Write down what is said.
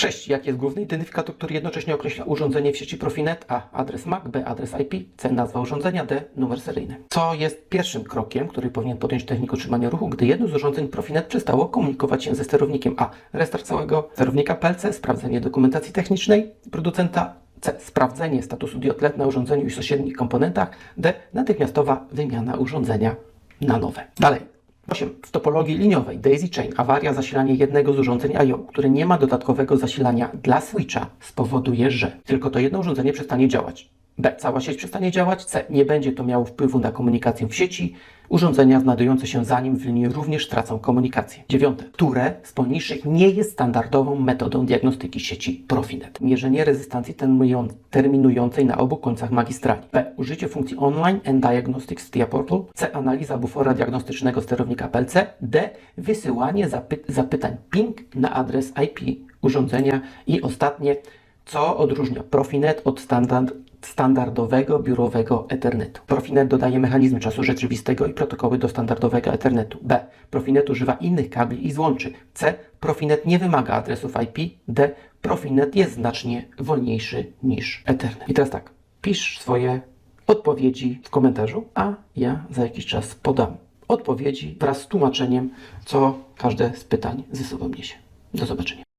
6. Jaki jest główny identyfikator, który jednocześnie określa urządzenie w sieci Profinet? A. Adres MAC, B. Adres IP, C. Nazwa urządzenia, D. Numer seryjny. Co jest pierwszym krokiem, który powinien podjąć technik utrzymania ruchu, gdy jedno z urządzeń Profinet przestało komunikować się ze sterownikiem? A. Restart całego sterownika PLC, sprawdzenie dokumentacji technicznej producenta, C. Sprawdzenie statusu diod LED na urządzeniu i sąsiednich komponentach. D. Natychmiastowa wymiana urządzenia na nowe. Dalej. 8. W topologii liniowej Daisy Chain awaria zasilania jednego z urządzeń I.O., które nie ma dodatkowego zasilania dla switcha spowoduje, że tylko to jedno urządzenie przestanie działać. B. Cała sieć przestanie działać. C. Nie będzie to miało wpływu na komunikację w sieci. Urządzenia znajdujące się za nim w linii również tracą komunikację. Dziewiąte. Które z poniższych nie jest standardową metodą diagnostyki sieci Profinet? Mierzenie rezystancji terminują- terminującej na obu końcach magistrali. B. Użycie funkcji Online and Diagnostics via Portal. C. Analiza bufora diagnostycznego sterownika PLC. D. Wysyłanie zapy- zapytań ping na adres IP urządzenia. I ostatnie. Co odróżnia Profinet od standard, standardowego biurowego Ethernetu? Profinet dodaje mechanizmy czasu rzeczywistego i protokoły do standardowego Ethernetu. B. Profinet używa innych kabli i złączy. C. Profinet nie wymaga adresów IP. D. Profinet jest znacznie wolniejszy niż Ethernet. I teraz tak, pisz swoje odpowiedzi w komentarzu, a ja za jakiś czas podam odpowiedzi wraz z tłumaczeniem, co każde z pytań ze sobą niesie. Do zobaczenia.